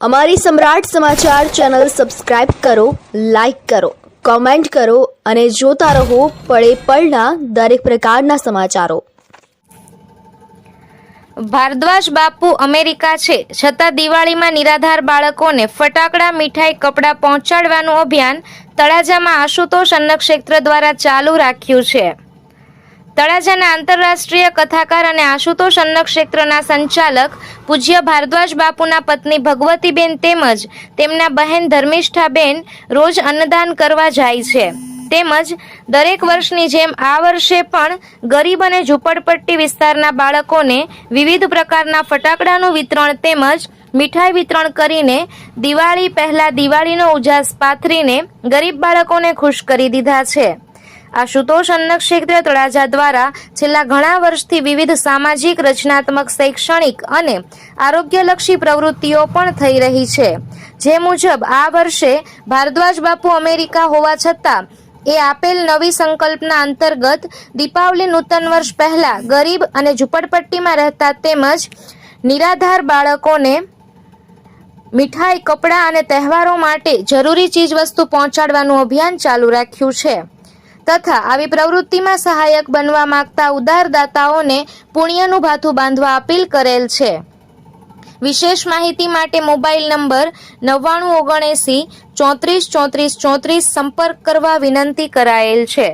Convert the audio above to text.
અમારી સમ્રાટ સમાચાર channel subscribe કરો, લાઇક કરો, કોમેન્ટ કરો અને જોતા રહો પળે પળના દરેક પ્રકારના સમાચારો. ભારદ્વાજ બાપુ અમેરિકા છે. છતાં દિવાળીમાં નિરાધાર બાળકોને ફટાકડા, મીઠાઈ, કપડાં પહોંચાડવાનું અભિયાન તળાજામાં આશુતોષ અન્નક્ષેત્ર દ્વારા ચાલુ રાખ્યું છે. તળાજાના આંતરરાષ્ટ્રીય કથાકાર અને આશુતોષ અન્નક્ષેત્રના સંચાલક પૂજ્ય ભારદ્વાજ બાપુના પત્ની ભગવતીબેન તેમજ તેમના બહેન ધર્મિષ્ઠાબેન રોજ અન્નદાન કરવા જાય છે. તેમજ દરેક વર્ષની જેમ આ વર્ષે પણ ગરીબ અને ઝૂંપડપટ્ટી વિસ્તારના બાળકોને વિવિધ પ્રકારના ફટાકડાનું વિતરણ તેમજ મીઠાઈ વિતરણ કરીને દિવાળી પહેલા દિવાળીનો ઉજાસ પાથરીને ગરીબ બાળકોને ખુશ કરી દીધા છે. આશુતોષ અન્નક્ષેત્ર તળાજા દ્વારા છેલ્લા ઘણા વર્ષથી વિવિધ સામાજિક, રચનાત્મક, શૈક્ષણિક અને આરોગ્યલક્ષી પ્રવૃત્તિઓ પણ થઈ રહી છે. જે મુજબ આ વર્ષે ભારદ્વાજ બાપુ અમેરિકા હોવા છતાં એ આપેલ નવી સંકલ્પના અંતર્ગત દીપાવલી નૂતન વર્ષ પહેલા ગરીબ અને ઝૂંપડપટ્ટીમાં રહેતા તેમજ નિરાધાર બાળકોને મીઠાઈ, કપડાં અને તહેવારો માટે જરૂરી ચીજવસ્તુ પહોંચાડવાનું અભિયાન ચાલુ રાખ્યું છે. તથા આવી પ્રવૃત્તિમાં સહાયક બનવા માંગતા ઉદારદાતાઓને પુણ્યનું ભાથું બાંધવા અપીલ કરેલ છે. વિશેષ માહિતી માટે મોબાઈલ નંબર નવ્વાણું ઓગણએંસી ચોત્રીસ ચોત્રીસ ચોત્રીસ સંપર્ક કરવા વિનંતી કરાયેલ છે.